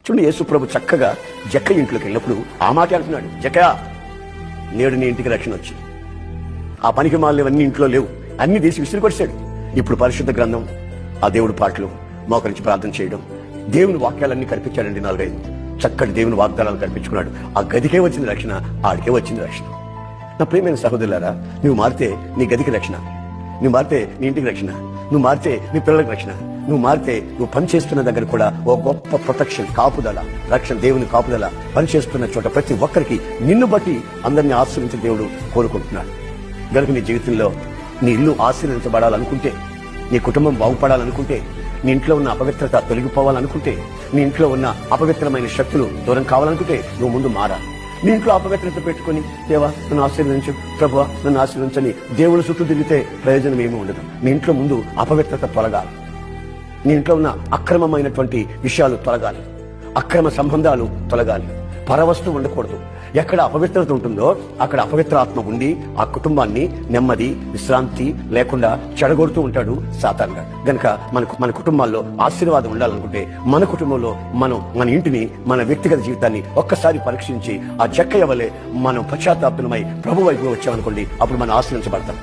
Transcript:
చూడండి యేసు ప్రభు చక్కగా జక్క ఇంట్లోకి వెళ్ళినప్పుడు ఆ మాట అంటున్నాడు జక్క నేడు నీ ఇంటికి రక్షణ వచ్చింది. ఆ పనికి మాలేవన్నీ ఇంట్లో లేవు. అన్ని తీసి విసిరికొచ్చాడు. ఇప్పుడు పరిశుద్ధ గ్రంథం ఆ దేవుడి పాటలు మోకరించి ప్రార్థన చేయడం దేవుని వాక్యాలన్నీ కనిపించాడండి నాలుగైదు. చక్కటి దేవుని వాగ్దానాలు కనిపించుకున్నాడు. ఆ గదికే వచ్చింది రక్షణ ఆడికే వచ్చింది రక్షణ. నా ప్రేమైన సహోదరులారా నువ్వు మారితే నీ గదికి రక్షణ. నువ్వు మారితే నీ ఇంటికి రక్షణ. నువ్వు మారితే నీ పిల్లలకు రక్షణ. నువ్వు మారితే నువ్వు పనిచేస్తున్న దగ్గర కూడా ఓ గొప్ప ప్రొటెక్షన్ కాపుదల రక్షణ దేవుని కాపుదల పనిచేస్తున్న చోట ప్రతి ఒక్కరికి నిన్ను బట్టి అందరినీ ఆశ్రయించే దేవుడు కోరుకుంటున్నాడు. గనుక నీ జీవితంలో నీ ఇల్లు ఆశీర్వదించబడాలనుకుంటే నీ కుటుంబం బాగుపడాలనుకుంటే నీ ఇంట్లో ఉన్న అపవిత్రత తొలగిపోవాలనుకుంటే నీ ఇంట్లో ఉన్న అపవిత్రమైన శక్తులు దూరం కావాలనుకుంటే నువ్వు ముందు మారా. నీ ఇంట్లో అపవిత్రత పెట్టుకుని దేవా నన్ను ఆశీర్వదించు ప్రభు నన్ను ఆశీర్వించని దేవుడు చుట్టూ తిరిగితే ప్రయోజనం ఏమీ ఉండదు. నీ ఇంట్లో ముందు అపవిత్రత తొలగాలి. నీ ఇంట్లో ఉన్న అక్రమమైనటువంటి విషయాలు తొలగాలి. అక్రమ సంబంధాలు తొలగాలి. పరవస్తు ఉండకూడదు. ఎక్కడ అపవిత్రత ఉంటుందో అక్కడ అపవిత్ర ఆత్మ ఉండి ఆ కుటుంబాన్ని నెమ్మది విశ్రాంతి లేకుండా చెడగొడుతూ ఉంటాడు సాతాన్గా గనక మన మన కుటుంబాల్లో ఆశీర్వాదం ఉండాలనుకుంటే మన కుటుంబంలో మనం మన ఇంటిని మన వ్యక్తిగత జీవితాన్ని ఒక్కసారి పరీక్షించి ఆ చెక్క వలె మనం పశ్చాత్తాపనమై ప్రభు వైపు వచ్చామనుకోండి అప్పుడు మనం ఆశ్రయించబడతాం.